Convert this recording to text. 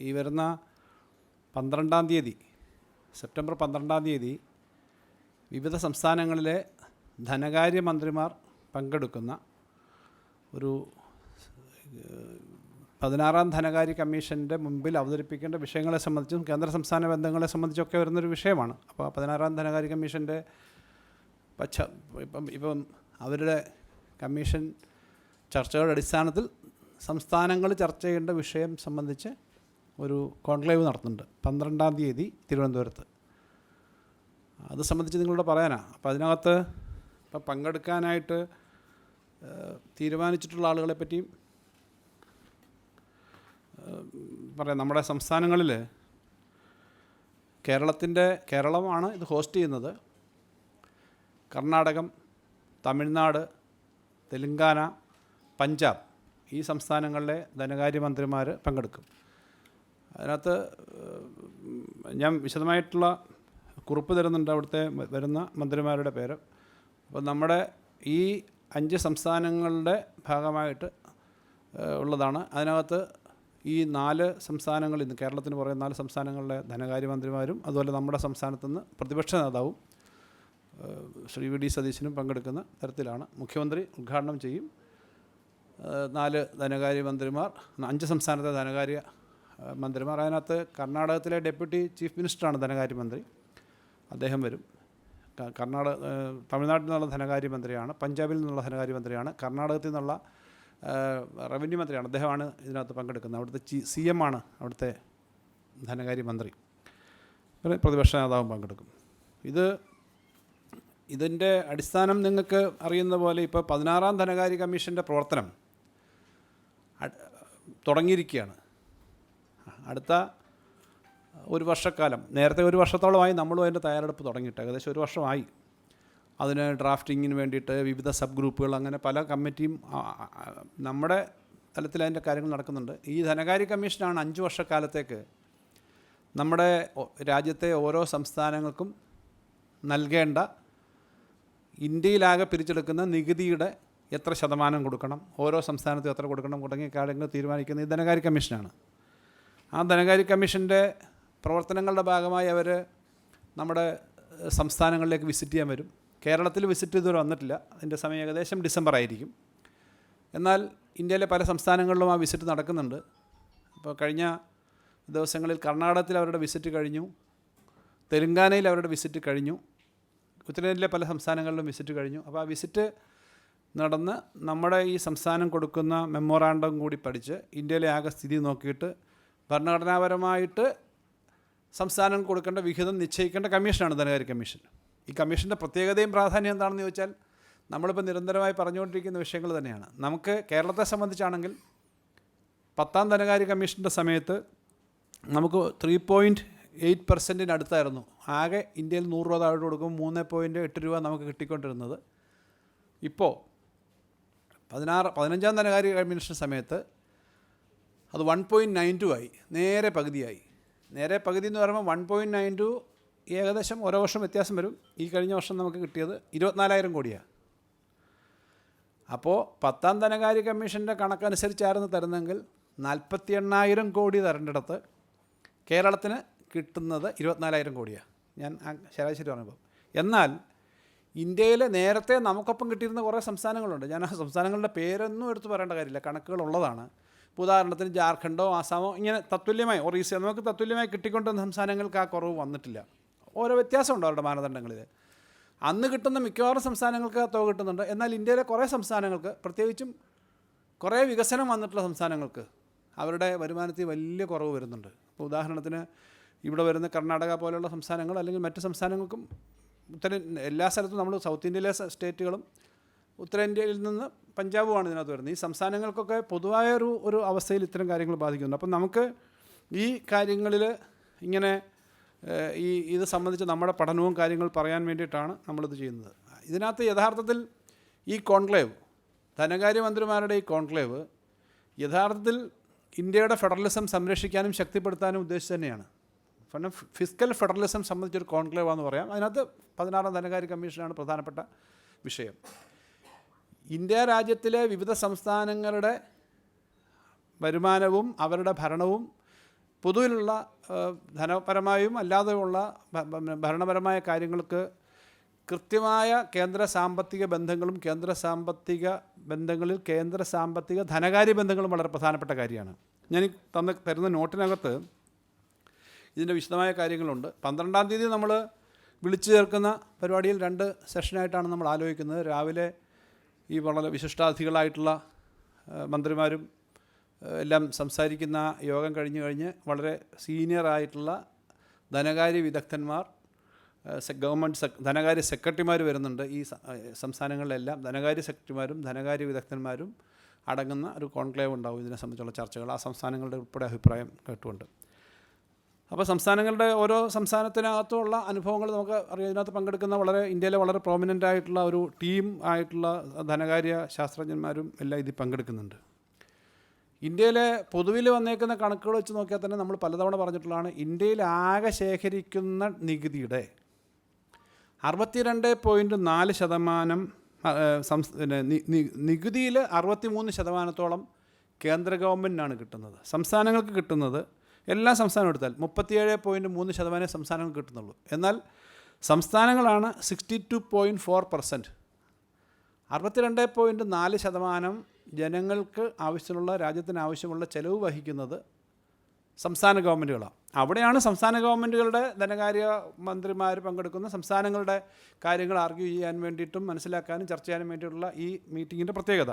ഈ വരുന്ന പന്ത്രണ്ടാം തീയതി സെപ്റ്റംബർ പന്ത്രണ്ടാം തീയതി വിവിധ സംസ്ഥാനങ്ങളിലെ ധനകാര്യമന്ത്രിമാർ പങ്കെടുക്കുന്ന ഒരു പതിനാറാം ധനകാര്യ കമ്മീഷന്റെ മുമ്പിൽ അവതരിപ്പിക്കേണ്ട വിഷയങ്ങളെ സംബന്ധിച്ചും കേന്ദ്ര സംസ്ഥാന ബന്ധങ്ങളെ സംബന്ധിച്ചൊക്കെ വരുന്നൊരു വിഷയമാണ്. അപ്പോൾ പതിനാറാം ധനകാര്യ കമ്മീഷന്റെ പച്ച ഇപ്പം ഇപ്പം അവരുടെ കമ്മീഷൻ ചർച്ചകളുടെ അടിസ്ഥാനത്തിൽ സംസ്ഥാനങ്ങൾ ചർച്ച ചെയ്യേണ്ട വിഷയം സംബന്ധിച്ച് ഒരു കോൺക്ലേവ് നടത്തുന്നുണ്ട്. പന്ത്രണ്ടാം തീയതി തിരുവനന്തപുരത്ത്. അത് സംബന്ധിച്ച് നിങ്ങളോട് പറയാനാ. അപ്പോൾ അതിനകത്ത് ഇപ്പം പങ്കെടുക്കാനായിട്ട് തീരുമാനിച്ചിട്ടുള്ള ആളുകളെ പറ്റിയും പറയാം. നമ്മുടെ സംസ്ഥാനങ്ങളിൽ കേരളത്തിന്റെ കേരളമാണ് ഇത് ഹോസ്റ്റ് ചെയ്യുന്നത്. കർണാടകം തമിഴ്നാട് തെലുങ്കാന പഞ്ചാബ് ഈ സംസ്ഥാനങ്ങളിലെ ധനകാര്യമന്ത്രിമാർ പങ്കെടുക്കും. അതിനകത്ത് ഞാൻ വിശദമായിട്ടുള്ള കുറിപ്പ് തരുന്നുണ്ട് അവിടുത്തെ വരുന്ന മന്ത്രിമാരുടെ പേര്. അപ്പോൾ നമ്മുടെ ഈ അഞ്ച് സംസ്ഥാനങ്ങളുടെ ഭാഗമായിട്ട് ഉള്ളതാണ്. അതിനകത്ത് ഈ നാല് സംസ്ഥാനങ്ങളിൽ നിന്ന് കേരളത്തിന് പുറമെ നാല് സംസ്ഥാനങ്ങളിലെ ധനകാര്യമന്ത്രിമാരും അതുപോലെ നമ്മുടെ സംസ്ഥാനത്തു നിന്ന് പ്രതിപക്ഷ നേതാവും ശ്രീ വി ഡി സതീശനും പങ്കെടുക്കുന്ന തരത്തിലാണ് മുഖ്യമന്ത്രി ഉദ്ഘാടനം ചെയ്യും. നാല് നാല് ധനകാര്യമന്ത്രിമാർ അഞ്ച് സംസ്ഥാനത്തെ ധനകാര്യ മന്ത്രിമാർ അതിനകത്ത് കർണാടകത്തിലെ ഡെപ്യൂട്ടി ചീഫ് മിനിസ്റ്ററാണ് ധനകാര്യമന്ത്രി. അദ്ദേഹം വരും. കർണാടക തമിഴ്നാട്ടിൽ നിന്നുള്ള ധനകാര്യമന്ത്രിയാണ് പഞ്ചാബിൽ നിന്നുള്ള ധനകാര്യമന്ത്രിയാണ് കർണാടകത്തിൽ നിന്നുള്ള റവന്യൂ മന്ത്രിയാണ്. അദ്ദേഹമാണ് ഇതിനകത്ത് പങ്കെടുക്കുന്നത്. അവിടുത്തെ ചീ സി എം ആണ് അവിടുത്തെ ധനകാര്യമന്ത്രി. പ്രതിപക്ഷ നേതാവും പങ്കെടുക്കും. ഇത് ഇതിന്റെ അടിസ്ഥാനം നിങ്ങൾക്ക് അറിയുന്ന പോലെ ഇപ്പോൾ പതിനാറാം ധനകാര്യ കമ്മീഷന്റെ പ്രവർത്തനം തുടങ്ങിയിരിക്കുകയാണ്. അടുത്ത ഒരു വർഷക്കാലം നേരത്തെ ഒരു വർഷത്തോളമായി നമ്മളും അതിന്റെ തയ്യാറെടുപ്പ് തുടങ്ങിയിട്ട് ഏകദേശം ഒരു വർഷമായി. അതിന് ഡ്രാഫ്റ്റിങ്ങിന് വേണ്ടിയിട്ട് വിവിധ സബ് ഗ്രൂപ്പുകൾ അങ്ങനെ പല കമ്മിറ്റിയും നമ്മുടെ തലത്തിൽ അതിന്റെ കാര്യങ്ങൾ നടക്കുന്നുണ്ട്. ഈ ധനകാര്യ കമ്മീഷനാണ് അഞ്ച് വർഷക്കാലത്തേക്ക് നമ്മുടെ രാജ്യത്തെ ഓരോ സംസ്ഥാനങ്ങൾക്കും നൽകേണ്ട ഇന്ത്യയിലാകെ പിരിച്ചെടുക്കുന്ന നികുതിയുടെ എത്ര ശതമാനം കൊടുക്കണം ഓരോ സംസ്ഥാനത്തും എത്ര കൊടുക്കണം തുടങ്ങിയ കാര്യങ്ങൾ തീരുമാനിക്കുന്ന ഈ ധനകാര്യ കമ്മീഷനാണ്. ആ ധനകാര്യ കമ്മീഷന്റെ പ്രവർത്തനങ്ങളുടെ ഭാഗമായി അവർ നമ്മുടെ സംസ്ഥാനങ്ങളിലേക്ക് വിസിറ്റ് ചെയ്യാൻ വരും. കേരളത്തിൽ വിസിറ്റ് ഇതുവരെ വന്നിട്ടില്ല. അതിന്റെ സമയം ഏകദേശം ഡിസംബർ ആയിരിക്കും. എന്നാൽ ഇന്ത്യയിലെ പല സംസ്ഥാനങ്ങളിലും ആ വിസിറ്റ് നടക്കുന്നുണ്ട്. അപ്പോൾ കഴിഞ്ഞ ദിവസങ്ങളിൽ കർണാടകത്തിൽ അവരുടെ വിസിറ്റ് കഴിഞ്ഞു. തെലുങ്കാനയിൽ അവരുടെ വിസിറ്റ് കഴിഞ്ഞു. ഉത്തരേന്ത്യയിലെ പല സംസ്ഥാനങ്ങളിലും വിസിറ്റ് കഴിഞ്ഞു. അപ്പോൾ ആ വിസിറ്റ് നടന്ന് നമ്മുടെ ഈ സംസ്ഥാനം കൊടുക്കുന്ന മെമ്മോറാണ്ടം കൂടി പഠിച്ച് ഇന്ത്യയിലെ ആകെ സ്ഥിതി നോക്കിയിട്ട് ഭരണഘടനാപരമായിട്ട് സംസ്ഥാനം കൊടുക്കേണ്ട വിഹിതം നിശ്ചയിക്കേണ്ട കമ്മീഷനാണ് ധനകാര്യ കമ്മീഷൻ. ഈ കമ്മീഷന്റെ പ്രത്യേകതയും പ്രാധാന്യം എന്താണെന്ന് ചോദിച്ചാൽ നമ്മളിപ്പോൾ നിരന്തരമായി പറഞ്ഞുകൊണ്ടിരിക്കുന്ന വിഷയങ്ങൾ തന്നെയാണ്. നമുക്ക് കേരളത്തെ സംബന്ധിച്ചാണെങ്കിൽ പത്താം ധനകാര്യ കമ്മീഷന്റെ സമയത്ത് നമുക്ക് ത്രീ പോയിന്റ് എയ്റ്റ് പെർസെന്റിന് അടുത്തായിരുന്നു. ആകെ ഇന്ത്യയിൽ നൂറ് രൂപ താഴോട്ട് കൊടുക്കും മൂന്ന് പോയിന്റ് എട്ട് രൂപ നമുക്ക് കിട്ടിക്കൊണ്ടിരുന്നത്. ഇപ്പോൾ പതിനാറ് പതിനഞ്ചാം ധനകാര്യ കമ്മീഷൻ സമയത്ത് അത് വൺ പോയിന്റ് നയൻ ടു ആയി. നേരെ പകുതിയായി. നേരെ പകുതി എന്ന് പറയുമ്പോൾ വൺ പോയിന്റ് നയൻ ടു ഏകദേശം ഓരോ വർഷം വ്യത്യാസം വരും. ഈ കഴിഞ്ഞ വർഷം നമുക്ക് കിട്ടിയത് ഇരുപത്തിനാലായിരം കോടിയാണ് അപ്പോൾ പത്താം ധനകാര്യ കമ്മീഷന്റെ കണക്കനുസരിച്ചായിരുന്നു തരുന്നതെങ്കിൽ നാൽപ്പത്തി എണ്ണായിരം കോടി തരേണ്ടിടത്ത് കേരളത്തിന് കിട്ടുന്നത് ഇരുപത്തിനാലായിരം കോടിയാണ് ഞാൻ ശരാശരി പറഞ്ഞപ്പോൾ. എന്നാൽ ഇന്ത്യയിൽ നേരത്തെ നമുക്കൊപ്പം കിട്ടിയിരുന്ന കുറേ സംസ്ഥാനങ്ങളുണ്ട്. ഞാൻ ആ സംസ്ഥാനങ്ങളുടെ പേരൊന്നും എടുത്തു പറയേണ്ട കാര്യമില്ല. കണക്കുകൾ ഉള്ളതാണ്. ഉദാഹരണത്തിന് ജാർഖണ്ഡോ ആസാമോ ഇങ്ങനെ തത്തുല്യമായി ഒറീസ നമുക്ക് തത്തുല്യമായി കിട്ടിക്കൊണ്ടിരുന്ന സംസ്ഥാനങ്ങൾക്ക് ആ കുറവ് വന്നിട്ടില്ല. ഓരോ വ്യത്യാസമുണ്ട് അവരുടെ മാനദണ്ഡങ്ങളിൽ അന്ന് കിട്ടുന്ന മിക്കവാറും സംസ്ഥാനങ്ങൾക്ക് തുക കിട്ടുന്നുണ്ട്. എന്നാൽ ഇന്ത്യയിലെ കുറേ സംസ്ഥാനങ്ങൾക്ക് പ്രത്യേകിച്ചും കുറേ വികസനം വന്നിട്ടുള്ള സംസ്ഥാനങ്ങൾക്ക് അവരുടെ വരുമാനത്തിൽ വലിയ കുറവ് വരുന്നുണ്ട്. ഇപ്പോൾ ഉദാഹരണത്തിന് ഇവിടെ വരുന്ന കർണാടക പോലെയുള്ള സംസ്ഥാനങ്ങൾ അല്ലെങ്കിൽ മറ്റ് സംസ്ഥാനങ്ങൾക്കും ഉത്തര എല്ലാ സ്ഥലത്തും നമ്മൾ സൗത്ത് ഇന്ത്യയിലെ സ്റ്റേറ്റുകളും ഉത്തരേന്ത്യയിൽ നിന്ന് പഞ്ചാബുമാണ് ഇതിനകത്ത് വരുന്നത്. ഈ സംസ്ഥാനങ്ങൾക്കൊക്കെ പൊതുവായ ഒരു ഒരു അവസ്ഥയിൽ ഇത്തരം കാര്യങ്ങൾ ബാധിക്കുന്നുണ്ട് അപ്പം നമുക്ക് ഈ കാര്യങ്ങളിൽ ഇങ്ങനെ ഈ ഇത് സംബന്ധിച്ച് നമ്മുടെ പഠനവും കാര്യങ്ങൾ പറയാൻ വേണ്ടിയിട്ടാണ് നമ്മളിത് ചെയ്യുന്നത്. ഇതിനകത്ത് യഥാർത്ഥത്തിൽ ഈ കോൺക്ലേവ് ധനകാര്യമന്ത്രിമാരുടെ ഈ കോൺക്ലേവ് യഥാർത്ഥത്തിൽ ഇന്ത്യയുടെ ഫെഡറലിസം സംരക്ഷിക്കാനും ശക്തിപ്പെടുത്താനും ഉദ്ദേശിച്ച് തന്നെയാണ്. കാരണം ഫിസിക്കൽ ഫെഡറലിസം സംബന്ധിച്ചൊരു കോൺക്ലേവ് ആണെന്ന് പറയാം. അതിനകത്ത് പതിനാറാം ധനകാര്യ കമ്മീഷനാണ് പ്രധാനപ്പെട്ട വിഷയം. ഇന്ത്യ രാജ്യത്തിലെ വിവിധ സംസ്ഥാനങ്ങളുടെ വരുമാനവും അവരുടെ ഭരണവും പൊതുവിലുള്ള ധനപരമായും അല്ലാതെയുള്ള ഭരണപരമായ കാര്യങ്ങൾക്ക് കൃത്യമായ കേന്ദ്ര സാമ്പത്തിക ബന്ധങ്ങളും കേന്ദ്ര സാമ്പത്തിക ബന്ധങ്ങളിൽ കേന്ദ്ര സാമ്പത്തിക ധനകാര്യ ബന്ധങ്ങളും വളരെ പ്രധാനപ്പെട്ട കാര്യമാണ്. ഞാൻ തന്ന തരുന്ന നോട്ടിനകത്ത് ഇതിന്റെ വിശദമായ കാര്യങ്ങളുണ്ട്. പന്ത്രണ്ടാം തീയതി നമ്മൾ വിളിച്ചു ചേർക്കുന്ന പരിപാടിയിൽ രണ്ട് സെഷനായിട്ടാണ് നമ്മൾ ആലോചിക്കുന്നത്. രാവിലെ ഈ വളരെ വിശിഷ്ടാതിഥികളായിട്ടുള്ള മന്ത്രിമാരും എല്ലാം സംസാരിക്കുന്ന യോഗം കഴിഞ്ഞു കഴിഞ്ഞ് വളരെ സീനിയറായിട്ടുള്ള ധനകാര്യ വിദഗ്ധന്മാർ ഗവൺമെന്റ് ധനകാര്യ സെക്രട്ടറിമാർ വരുന്നുണ്ട് ഈ സംസ്ഥാനങ്ങളിലെല്ലാം. ധനകാര്യ സെക്രട്ടറിമാരും ധനകാര്യ വിദഗ്ധന്മാരും അടങ്ങുന്ന ഒരു കോൺക്ലേവ് ഉണ്ടാവും ഇതിനെ സംബന്ധിച്ചുള്ള ചർച്ചകൾ. ആ സംസ്ഥാനങ്ങളുടെ ഉൾപ്പെടെ അഭിപ്രായം കേട്ടുകൊണ്ട്. അപ്പോൾ സംസ്ഥാനങ്ങളുടെ ഓരോ സംസ്ഥാനത്തിനകത്തുള്ള അനുഭവങ്ങൾ നമുക്ക് അറിയാം. ഇതിനകത്ത് പങ്കെടുക്കുന്ന വളരെ ഇന്ത്യയിലെ വളരെ പ്രോമിനന്റ് ആയിട്ടുള്ള ഒരു ടീം ആയിട്ടുള്ള ധനകാര്യ ശാസ്ത്രജ്ഞന്മാരും എല്ലാം ഇതിൽ പങ്കെടുക്കുന്നുണ്ട്. ഇന്ത്യയിലെ പൊതുവിൽ വന്നേക്കുന്ന കണക്കുകൾ വെച്ച് നോക്കിയാൽ തന്നെ നമ്മൾ പലതവണ പറഞ്ഞിട്ടുള്ളതാണ് ഇന്ത്യയിൽ ആകെ ശേഖരിക്കുന്ന നികുതിയുടെ അറുപത്തിരണ്ട് പോയിന്റ് നാല് ശതമാനം സംസ് നികുതിയിൽ അറുപത്തി മൂന്ന് ശതമാനത്തോളം കേന്ദ്ര ഗവൺമെന്റിനാണ് കിട്ടുന്നത്. സംസ്ഥാനങ്ങൾക്ക് കിട്ടുന്നത് എല്ലാ സംസ്ഥാനവും എടുത്താൽ മുപ്പത്തിയേഴ് പോയിന്റ് മൂന്ന് ശതമാനമേ സംസ്ഥാനങ്ങൾ കിട്ടുന്നുള്ളൂ. എന്നാൽ സംസ്ഥാനങ്ങളാണ് sixty two point four percent. അറുപത്തിരണ്ട് പോയിന്റ് നാല് ശതമാനം ജനങ്ങൾക്ക് ആവശ്യമുള്ള രാജ്യത്തിന് ആവശ്യമുള്ള ചെലവ് വഹിക്കുന്നത് സംസ്ഥാന ഗവൺമെന്റുകളാണ്. അവിടെയാണ് സംസ്ഥാന ഗവൺമെന്റുകളുടെ ധനകാര്യ മന്ത്രിമാർ പങ്കെടുക്കുന്ന സംസ്ഥാനങ്ങളുടെ കാര്യങ്ങൾ ആർഗ്യൂ ചെയ്യാൻ വേണ്ടിയിട്ടും മനസ്സിലാക്കാനും ചർച്ച ചെയ്യാനും വേണ്ടിയിട്ടുള്ള ഈ മീറ്റിങ്ങിന്റെ പ്രത്യേകത.